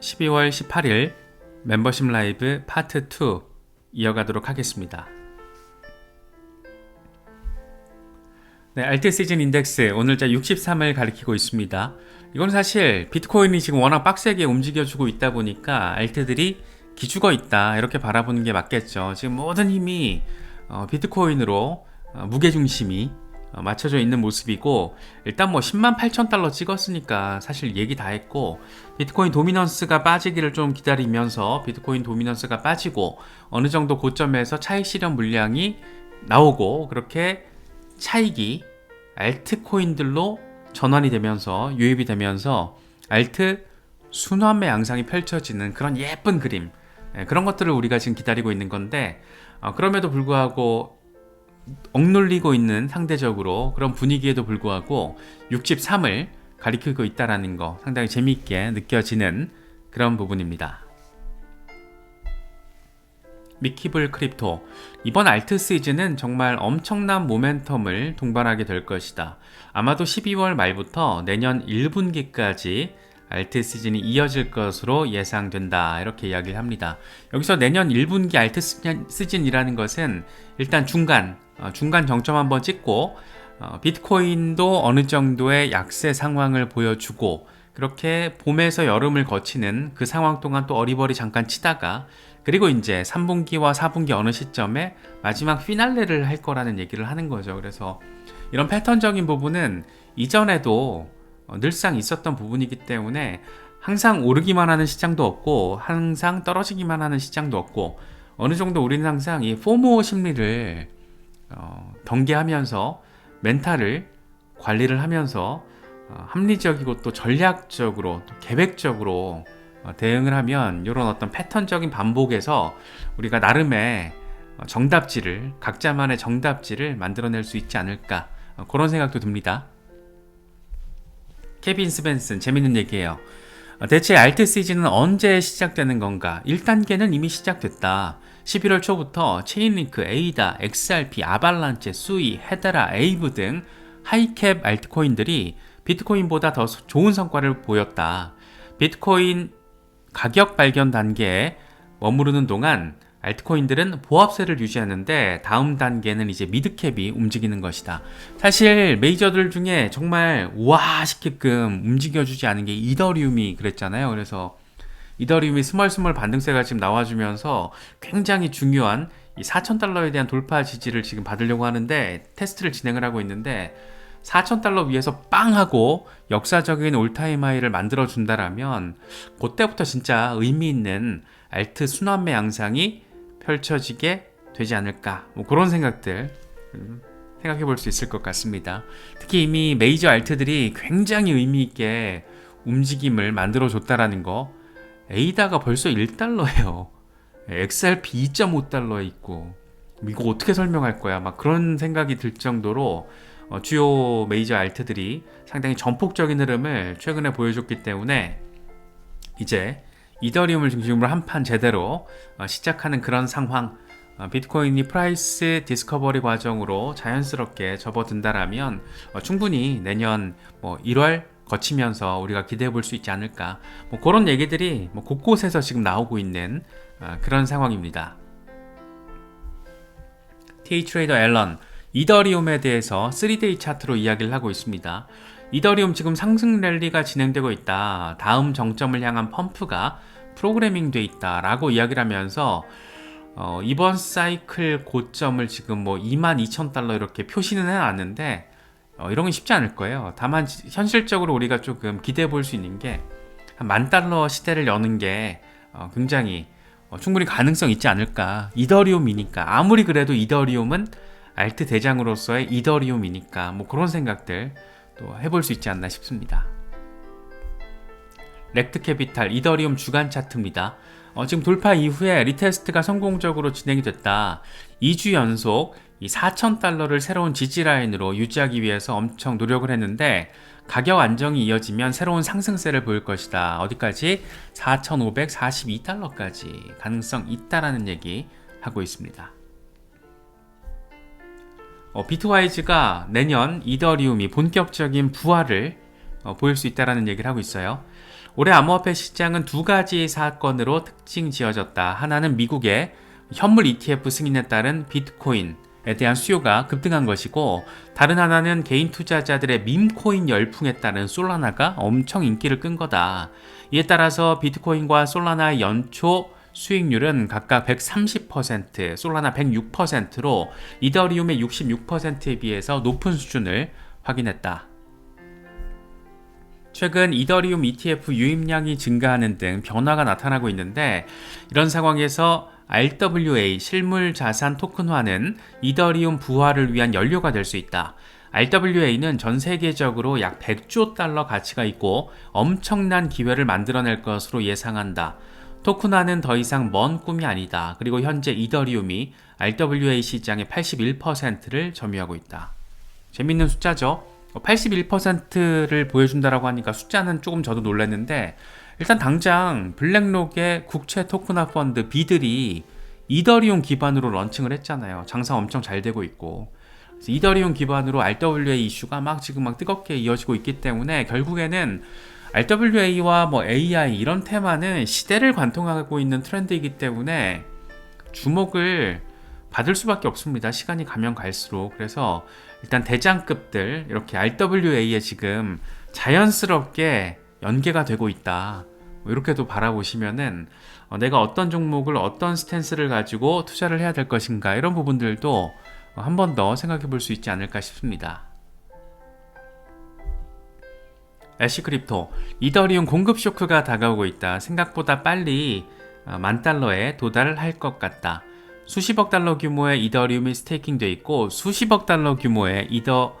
12월 18일 멤버십 라이브 파트 2 이어가도록 하겠습니다. 네, 알트 시즌 인덱스 오늘자 63을 가리키고 있습니다. 이건 사실 비트코인이 지금 워낙 빡세게 움직여주고 있다 보니까 알트들이 기죽어 있다 이렇게 바라보는 게 맞겠죠. 지금 모든 힘이 어, 비트코인으로 어, 무게중심이 어, 맞춰져 있는 모습이고 일단 뭐 10만 8천 달러 찍었으니까 사실 얘기 다 했고 비트코인 도미넌스가 빠지기를 좀 기다리면서 비트코인 도미넌스가 빠지고 어느 정도 고점에서 차익 실현 물량이 나오고 그렇게 차익이 알트코인들로 전환이 되면서 유입이 되면서 알트 순환매 양상이 펼쳐지는 그런 예쁜 그림 예, 그런 것들을 우리가 지금 기다리고 있는 건데 어, 그럼에도 불구하고 억눌리고 있는 상대적으로 그런 분위기에도 불구하고 63을 가리키고 있다라는 거 상당히 재미있게 느껴지는 그런 부분입니다. 미키블 크립토 이번 알트 시즌은 정말 엄청난 모멘텀을 동반하게 될 것이다. 아마도 12월 말부터 내년 1분기까지 알트 시즌이 이어질 것으로 예상된다. 이렇게 이야기를 합니다. 여기서 내년 1분기 알트 시즌이라는 것은 일단 중간, 어, 중간 정점 한번 찍고 어, 비트코인도 어느 정도의 약세 상황을 보여주고 그렇게 봄에서 여름을 거치는 그 상황 동안 또 어리버리 잠깐 치다가 그리고 이제 3분기와 4분기 어느 시점에 마지막 피날레를 할 거라는 얘기를 하는 거죠. 그래서 이런 패턴적인 부분은 이전에도 어, 늘상 있었던 부분이기 때문에 항상 오르기만 하는 시장도 없고 항상 떨어지기만 하는 시장도 없고 어느 정도 우리는 항상 이 포모 심리를 어, 경계하면서 멘탈을 관리를 하면서 어, 합리적이고 또 전략적으로 또 계획적으로 어, 대응을 하면 이런 어떤 패턴적인 반복에서 우리가 나름의 어, 정답지를 각자만의 정답지를 만들어낼 수 있지 않을까 어, 그런 생각도 듭니다. 케빈 스벤슨 재밌는 얘기예요. 대체 알트 시즌은 언제 시작되는 건가? 1단계는 이미 시작됐다. 11월 초부터 체인링크, 에이다, XRP, 아발란체, 수이, 헤드라, 에이브 등 하이캡 알트코인들이 비트코인보다 더 좋은 성과를 보였다. 비트코인 가격 발견 단계에 머무르는 동안 알트코인들은 보합세를 유지하는데 다음 단계는 이제 미드캡이 움직이는 것이다. 사실 메이저들 중에 정말 우와 싶게끔 움직여주지 않은 게 이더리움이 그랬잖아요. 그래서 이더리움이 스멀스멀 반등세가 지금 나와주면서 굉장히 중요한 이 4,000달러에 대한 돌파 지지를 지금 받으려고 하는데 테스트를 진행을 하고 있는데 4,000달러 위에서 빵 하고 역사적인 올타임 하이를 만들어 준다라면 그때부터 진짜 의미 있는 알트 순환매 양상이 펼쳐지게 되지 않을까 뭐 그런 생각들 음, 생각해 볼 수 있을 것 같습니다. 특히 이미 메이저 알트들이 굉장히 의미 있게 움직임을 만들어 줬다라는 거 에이다가 벌써 1달러예요. XRP 2.5달러에 있고 이거 어떻게 설명할 거야? 막 그런 생각이 들 정도로 어, 주요 메이저 알트들이 상당히 전폭적인 흐름을 최근에 보여줬기 때문에 이제 이더리움을 중심으로 한 판 제대로 어, 시작하는 그런 상황 어, 비트코인이 프라이스 디스커버리 과정으로 자연스럽게 접어든다라면 어, 충분히 내년 뭐 1월 거치면서 우리가 기대해 볼 수 있지 않을까 뭐 그런 얘기들이 뭐 곳곳에서 지금 나오고 있는 그런 상황입니다. 테이 트레이더 앨런 이더리움에 대해서 3데이 차트로 이야기를 하고 있습니다. 이더리움 지금 상승 랠리가 진행되고 있다. 다음 정점을 향한 펌프가 프로그래밍 돼 있다 라고 이야기를 하면서 어, 이번 사이클 고점을 지금 뭐 22,000달러 이렇게 표시는 해놨는데 어, 이런 건 쉽지 않을 거예요. 다만 현실적으로 우리가 조금 기대해 볼 수 있는 게 한 만 달러 시대를 여는 게 어, 굉장히 어, 충분히 가능성 있지 않을까. 이더리움이니까 아무리 그래도 이더리움은 알트 대장으로서의 이더리움이니까 뭐 그런 생각들 또 해볼 수 있지 않나 싶습니다. 렉트 캐피탈 이더리움 주간 차트입니다. 어, 지금 돌파 이후에 리테스트가 성공적으로 진행이 됐다. 2주 연속 이 4,000달러를 새로운 지지 라인으로 유지하기 위해서 엄청 노력을 했는데 가격 안정이 이어지면 새로운 상승세를 보일 것이다. 어디까지? 4,542달러까지 가능성 있다라는 얘기 하고 있습니다. 어, 비트와이즈가 내년 이더리움이 본격적인 부활을 어, 보일 수 있다라는 얘기를 하고 있어요. 올해 암호화폐 시장은 두 가지 사건으로 특징 지어졌다. 하나는 미국의 현물 ETF 승인에 따른 비트코인에 대한 수요가 급등한 것이고 다른 하나는 개인 투자자들의 밈코인 열풍에 따른 솔라나가 엄청 인기를 끈 거다. 이에 따라서 비트코인과 솔라나의 연초 수익률은 각각 130%, 솔라나 106%로 이더리움의 66%에 비해서 높은 수준을 확인했다. 최근 이더리움 ETF 유입량이 증가하는 등 변화가 나타나고 있는데 이런 상황에서 RWA 실물 자산 토큰화는 이더리움 부활을 위한 연료가 될 수 있다. RWA는 전 세계적으로 약 100조 달러 가치가 있고 엄청난 기회를 만들어낼 것으로 예상한다. 토큰화는 더 이상 먼 꿈이 아니다. 그리고 현재 이더리움이 RWA 시장의 81%를 점유하고 있다. 재밌는 숫자죠? 81%를 보여준다라고 하니까 숫자는 조금 저도 놀랐는데 일단 당장 블랙록의 국채 토큰화 펀드 비들이 이더리움 기반으로 런칭을 했잖아요. 장사 엄청 잘 되고 있고 이더리움 기반으로 RWA 이슈가 막 지금 막 뜨겁게 이어지고 있기 때문에 결국에는 RWA와 뭐 AI 이런 테마는 시대를 관통하고 있는 트렌드이기 때문에 주목을 받을 수밖에 없습니다. 시간이 가면 갈수록. 그래서 일단 대장급들 이렇게 RWA에 지금 자연스럽게 연계가 되고 있다. 뭐 이렇게도 바라보시면은 어, 내가 어떤 종목을 어떤 스탠스를 가지고 투자를 해야 될 것인가 이런 부분들도 한 번 더 생각해 볼 수 있지 않을까 싶습니다. 애쉬 크립토 이더리움 공급 쇼크가 다가오고 있다. 생각보다 빨리 어, 만 달러에 도달할 것 같다. 수십억 달러 규모의 이더리움이 스테이킹돼 있고 수십억 달러 규모의 이더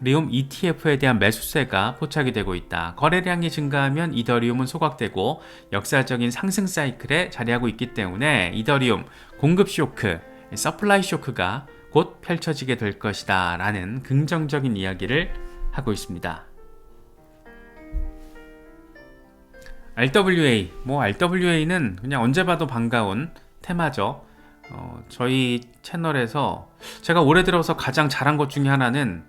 리움 ETF에 대한 매수세가 포착이 되고 있다. 거래량이 증가하면 이더리움은 소각되고 역사적인 상승 사이클에 자리하고 있기 때문에 이더리움 공급 쇼크, 서플라이 쇼크가 곧 펼쳐지게 될 것이다. 라는 긍정적인 이야기를 하고 있습니다. RWA, 뭐 RWA는 그냥 언제 봐도 반가운 테마죠. 어, 저희 채널에서 제가 올해 들어서 가장 잘한 것 중에 하나는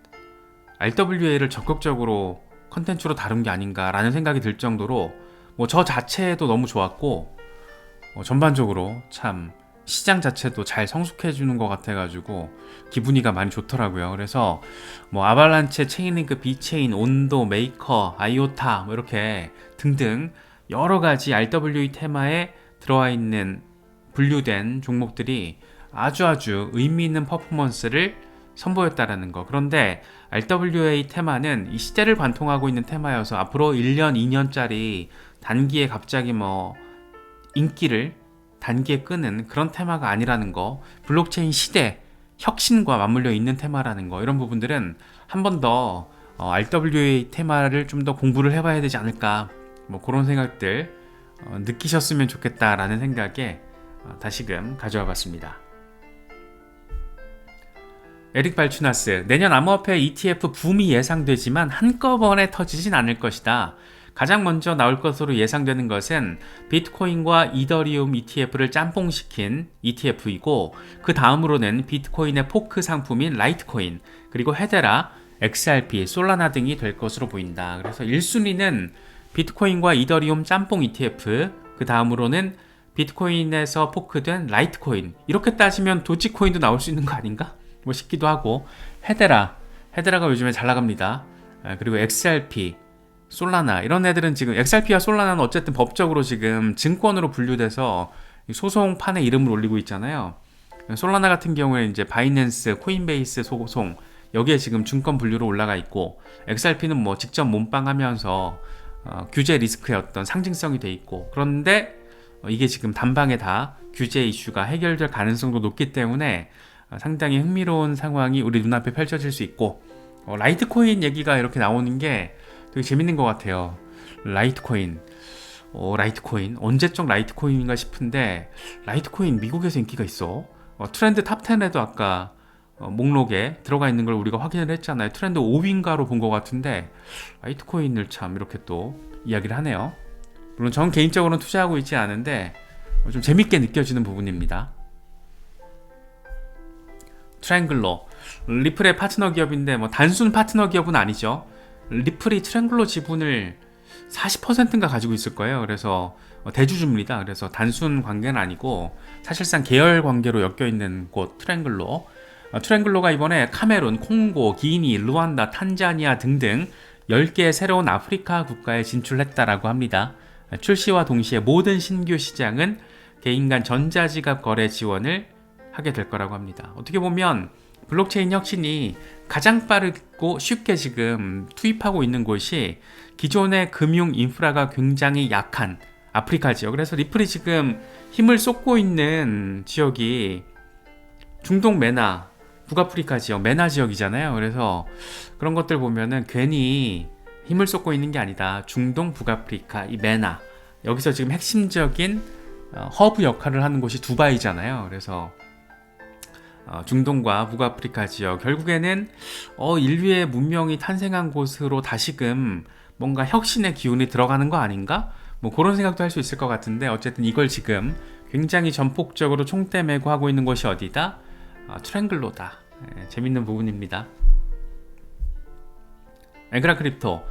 RWA를 적극적으로 컨텐츠로 다룬 게 아닌가라는 생각이 들 정도로 뭐 저 자체도 너무 좋았고 어, 전반적으로 참 시장 자체도 잘 성숙해 주는 것 같아 가지고 기분이가 많이 좋더라고요. 그래서 뭐 아발란체, 체인링크, 비체인, 온도, 메이커, 아이오타 뭐 이렇게 등등 여러 가지 RWA 테마에 들어와 있는 분류된 종목들이 아주 아주 의미 있는 퍼포먼스를 선보였다라는 거. 그런데 RWA 테마는 이 시대를 관통하고 있는 테마여서 앞으로 1년, 2년짜리 단기에 갑자기 뭐 인기를 단기에 끄는 그런 테마가 아니라는 거. 블록체인 시대 혁신과 맞물려 있는 테마라는 거. 이런 부분들은 한 번더 어, RWA 테마를 좀 더 공부를 해봐야 되지 않을까. 뭐 그런 생각들 어, 느끼셨으면 좋겠다라는 생각에 어, 다시금 가져와 봤습니다. 에릭 발추나스, 내년 암호화폐 ETF 붐이 예상되지만 한꺼번에 터지진 않을 것이다. 가장 먼저 나올 것으로 예상되는 것은 비트코인과 이더리움 ETF를 짬뽕시킨 ETF이고 그 다음으로는 비트코인의 포크 상품인 라이트코인 그리고 헤데라, XRP, 솔라나 등이 될 것으로 보인다. 그래서 1순위는 비트코인과 이더리움 짬뽕 ETF, 그 다음으로는 비트코인에서 포크된 라이트코인. 이렇게 따지면 도치코인도 나올 수 있는 거 아닌가? 뭐 싶기도 하고 헤데라, 헤데라가 요즘에 잘 나갑니다. 아, 그리고 XRP, 솔라나 이런 애들은 지금 XRP와 솔라나는 어쨌든 법적으로 지금 증권으로 분류돼서 소송판에 이름을 올리고 있잖아요. 솔라나 같은 경우에 이제 바이낸스, 코인베이스 소송 여기에 지금 증권 분류로 올라가 있고 XRP는 뭐 직접 몸빵하면서 어, 규제 리스크의 어떤 상징성이 돼 있고 그런데 어, 이게 지금 단방에 다 규제 이슈가 해결될 가능성도 높기 때문에 어, 상당히 흥미로운 상황이 우리 눈앞에 펼쳐질 수 있고 어, 라이트코인 얘기가 이렇게 나오는 게 되게 재밌는 것 같아요. 라이트코인, 어, 라이트코인 언제적 라이트코인인가 싶은데 라이트코인 미국에서 인기가 있어. 어, 트렌드 탑 10에도 아까 어, 목록에 들어가 있는 걸 우리가 확인을 했잖아요. 트렌드 5위인가로 본 것 같은데 라이트코인을 참 이렇게 또 이야기를 하네요. 물론 전 개인적으로는 투자하고 있지 않은데 좀 재밌게 느껴지는 부분입니다. 트랭글러 리플의 파트너 기업인데 뭐 단순 파트너 기업은 아니죠. 리플이 트랭글러 지분을 40%인가 가지고 있을 거예요. 그래서 어, 대주주입니다. 그래서 단순 관계는 아니고 사실상 계열 관계로 엮여 있는 곳 트랭글로. 어, 트랭글로가 이번에 카메룬, 콩고, 기니, 루안다, 탄자니아 등등 10개의 새로운 아프리카 국가에 진출했다라고 합니다. 출시와 동시에 모든 신규 시장은 개인 간 전자지갑 거래 지원을 하게 될 거라고 합니다. 어떻게 보면 블록체인 혁신이 가장 빠르고 쉽게 지금 투입하고 있는 곳이 기존의 금융 인프라가 굉장히 약한 아프리카 지역. 그래서 리플이 지금 힘을 쏟고 있는 지역이 중동 메나, 북아프리카 지역, 메나 지역이잖아요. 그래서 그런 것들 보면은 괜히 힘을 쏟고 있는 게 아니다. 중동, 북아프리카, 이 메나. 여기서 지금 핵심적인 어, 허브 역할을 하는 곳이 두바이잖아요. 그래서 어, 중동과 북아프리카 지역 결국에는 어, 인류의 문명이 탄생한 곳으로 다시금 뭔가 혁신의 기운이 들어가는 거 아닌가? 뭐 그런 생각도 할 수 있을 것 같은데 어쨌든 이걸 지금 굉장히 전폭적으로 총대 메고 하고 있는 곳이 어디다? 아, 트랭글로다. 예, 재밌는 부분입니다. 에그라 크립토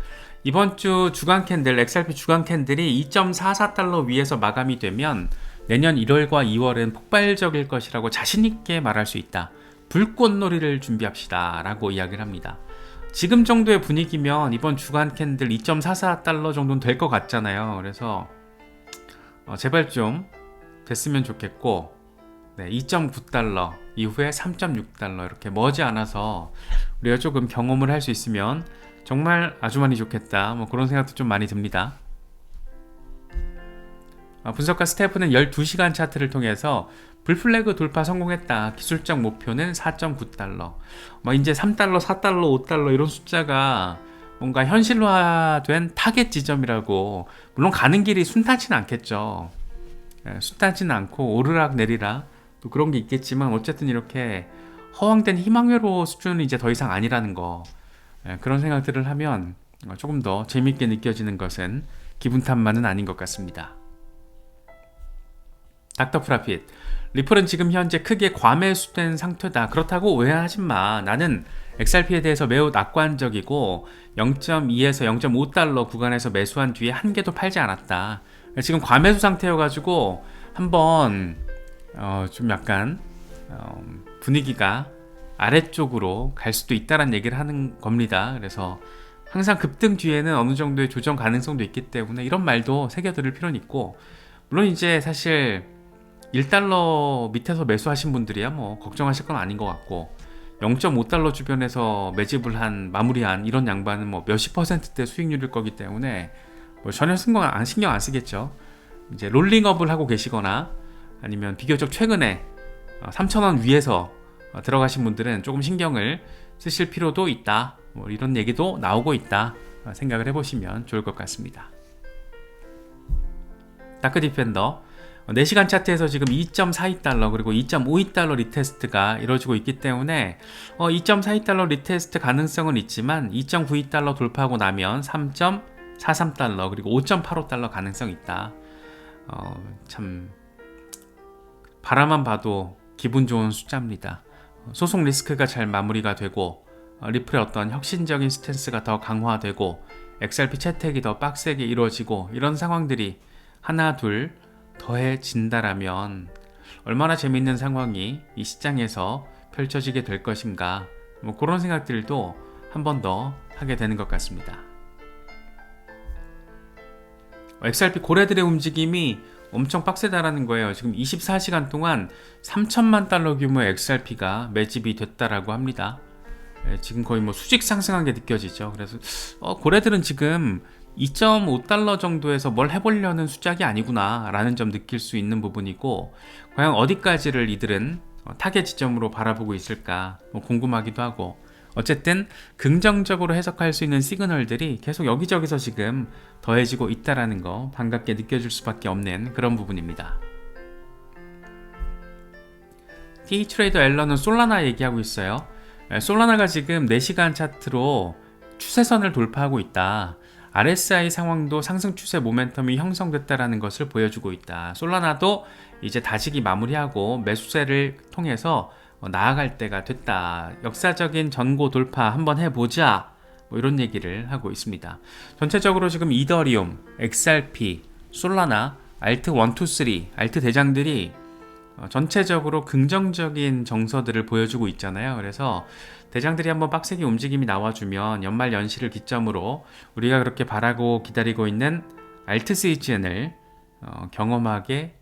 이번 주 주간 캔들 XRP 주간 캔들이 2.44달러 위에서 마감이 되면 내년 1월과 2월은 폭발적일 것이라고 자신 있게 말할 수 있다. 불꽃놀이를 준비합시다 라고 이야기를 합니다. 지금 정도의 분위기면 이번 주간 캔들 2.44달러 정도는 될 것 같잖아요. 그래서 어, 제발 좀 됐으면 좋겠고 네, 2.9달러 이후에 3.6달러 이렇게 머지 않아서 우리가 조금 경험을 할 수 있으면 정말 아주 많이 좋겠다. 뭐 그런 생각도 좀 많이 듭니다. 어, 분석가 스태프는 12시간 차트를 통해서 불플래그 돌파 성공했다. 기술적 목표는 4.9달러. 뭐 이제 3달러, 4달러, 5달러 이런 숫자가 뭔가 현실화된 타겟 지점이라고 물론 가는 길이 순탄치는 않겠죠. 예, 순탄치는 않고 오르락 내리락 또 그런 게 있겠지만 어쨌든 이렇게 허황된 희망회로 수준은 이제 더 이상 아니라는 거 예, 그런 생각들을 하면 조금 더 재밌게 느껴지는 것은 기분 탓만은 아닌 것 같습니다. 닥터 프라핏 리플은 지금 현재 크게 과매수된 상태다. 그렇다고 오해하지 마. 나는 XRP에 대해서 매우 낙관적이고 0.2에서 0.5달러 구간에서 매수한 뒤에 한 개도 팔지 않았다. 지금 과매수 상태여가지고 한번 어, 좀 약간 어, 분위기가 아래쪽으로 갈 수도 있다는 얘기를 하는 겁니다. 그래서 항상 급등 뒤에는 어느 정도의 조정 가능성도 있기 때문에 이런 말도 새겨들을 필요는 있고 물론 이제 사실 1달러 밑에서 매수하신 분들이야 뭐 걱정하실 건 아닌 것 같고 0.5달러 주변에서 매집을 한 마무리한 이런 양반은 뭐 몇십 퍼센트대 수익률일 거기 때문에 뭐 전혀 신경 안, 신경 안 쓰겠죠. 이제 롤링업을 하고 계시거나 아니면 비교적 최근에 3,000원 어, 위에서 어, 들어가신 분들은 조금 신경을 쓰실 필요도 있다. 뭐 이런 얘기도 나오고 있다. 어, 생각을 해보시면 좋을 것 같습니다. 다크 디펜더 4시간 차트에서 지금 2.42달러 그리고 2.52달러 리테스트가 이루어지고 있기 때문에 어, 2.42달러 리테스트 가능성은 있지만 2.92달러 돌파하고 나면 3.43달러 그리고 5.85달러 가능성 있다. 어, 참 바라만 봐도 기분 좋은 숫자입니다. 소송 리스크가 잘 마무리가 되고 어, 리플의 어떤 혁신적인 스탠스가 더 강화되고 XRP 채택이 더 빡세게 이루어지고 이런 상황들이 하나 둘 더해진다라면 얼마나 재밌는 상황이 이 시장에서 펼쳐지게 될 것인가 뭐 그런 생각들도 한 번 더 하게 되는 것 같습니다. XRP 고래들의 움직임이 엄청 빡세다라는 거예요. 지금 24시간 동안 3천만 달러 규모의 XRP가 매집이 됐다라고 합니다. 예, 지금 거의 뭐 수직 상승한 게 느껴지죠. 그래서 어, 고래들은 지금 2.5달러 정도에서 뭘 해보려는 수작이 아니구나 라는 점 느낄 수 있는 부분이고 과연 어디까지를 이들은 어, 타겟 지점으로 바라보고 있을까 뭐 궁금하기도 하고 어쨌든 긍정적으로 해석할 수 있는 시그널들이 계속 여기저기서 지금 더해지고 있다라는 거 반갑게 느껴질 수밖에 없는 그런 부분입니다. T 트레이더 앨런은 솔라나 얘기하고 있어요. 솔라나가 지금 4시간 차트로 추세선을 돌파하고 있다. RSI 상황도 상승 추세 모멘텀이 형성됐다라는 것을 보여주고 있다. 솔라나도 이제 다시기 마무리하고 매수세를 통해서 나아갈 때가 됐다. 역사적인 전고 돌파 한번 해보자. 뭐 이런 얘기를 하고 있습니다. 전체적으로 지금 이더리움, XRP, 솔라나, 알트 1, 2, 3, 알트 대장들이 어, 전체적으로 긍정적인 정서들을 보여주고 있잖아요. 그래서 대장들이 한번 빡세게 움직임이 나와주면 연말 연시를 기점으로 우리가 그렇게 바라고 기다리고 있는 알트 시즌을 어, 경험하게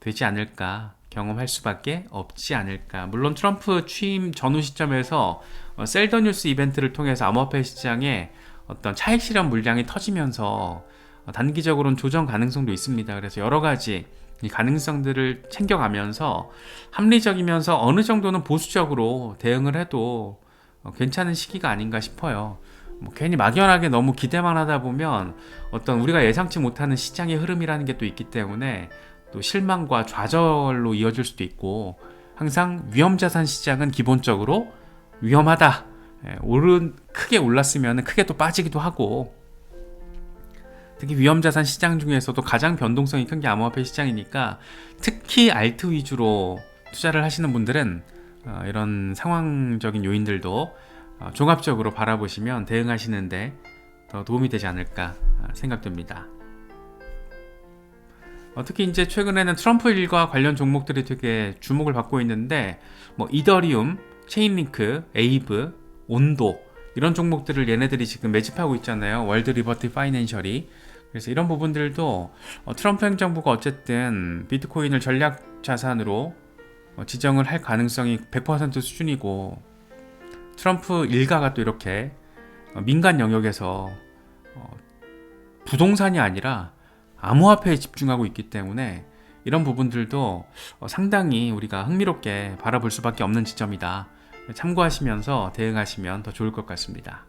되지 않을까 경험할 수밖에 없지 않을까 물론 트럼프 취임 전후 시점에서 어, 셀더 뉴스 이벤트를 통해서 암호화폐 시장에 어떤 차익 실현 물량이 터지면서 어, 단기적으로는 조정 가능성도 있습니다 그래서 여러 가지 이 가능성들을 챙겨가면서 합리적이면서 어느 정도는 보수적으로 대응을 해도 어, 괜찮은 시기가 아닌가 싶어요. 뭐 괜히 막연하게 너무 기대만 하다 보면 어떤 우리가 예상치 못하는 시장의 흐름이라는 게 또 있기 때문에 또 실망과 좌절로 이어질 수도 있고 항상 위험자산 시장은 기본적으로 위험하다. 예, 오른 크게 올랐으면 크게 또 빠지기도 하고 특히 위험자산 시장 중에서도 가장 변동성이 큰 게 암호화폐 시장이니까 특히 알트 위주로 투자를 하시는 분들은 어, 이런 상황적인 요인들도 어, 종합적으로 바라보시면 대응하시는데 더 도움이 되지 않을까 어, 생각됩니다. 어, 특히 이제 최근에는 트럼프 일과 관련 종목들이 되게 주목을 받고 있는데 뭐 이더리움, 체인링크, 에이브, 온도 이런 종목들을 얘네들이 지금 매집하고 있잖아요. 월드 리버티 파이낸셜이 그래서 이런 부분들도 어, 트럼프 행정부가 어쨌든 비트코인을 전략 자산으로 어, 지정을 할 가능성이 100% 수준이고 트럼프 일가가 또 이렇게 어, 민간 영역에서 어, 부동산이 아니라 암호화폐에 집중하고 있기 때문에 이런 부분들도 어, 상당히 우리가 흥미롭게 바라볼 수밖에 없는 지점이다. 참고하시면서 대응하시면 더 좋을 것 같습니다.